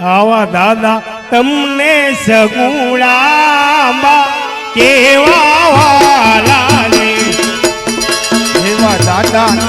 આવા દાદા તમને સગુણામાં કેવા વાલા એવા દાદા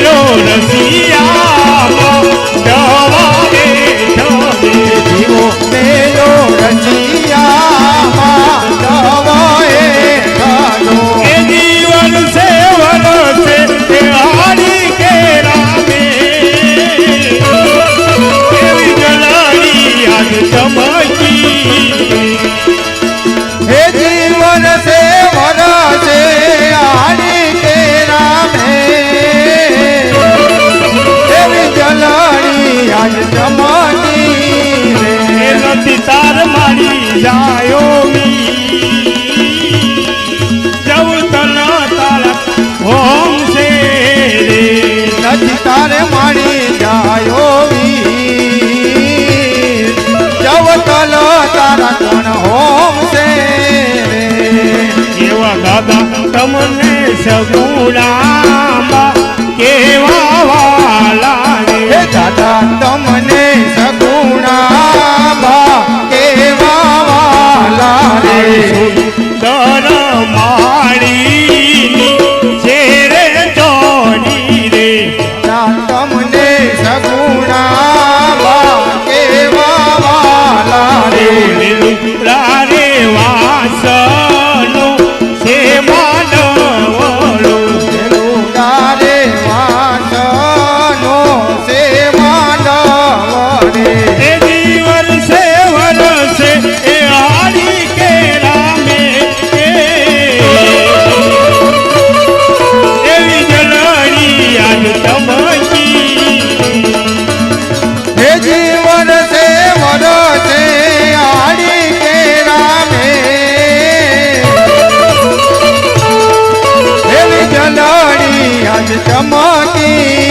મેલો રસિયા દવા રે ઢોલે જીવો મેલો રચિયામાં દવાએ ખાધો એ જીવન સેવન છે તે હારી કે રામે નથી તાર મારી જાયો જવું તન તારા હોમ છે રે. નથી તારે મારી જાયો જવતલ તારા કોણ હોમ છે એવા દાદા તમને સગુણા કેવા વાલા ti.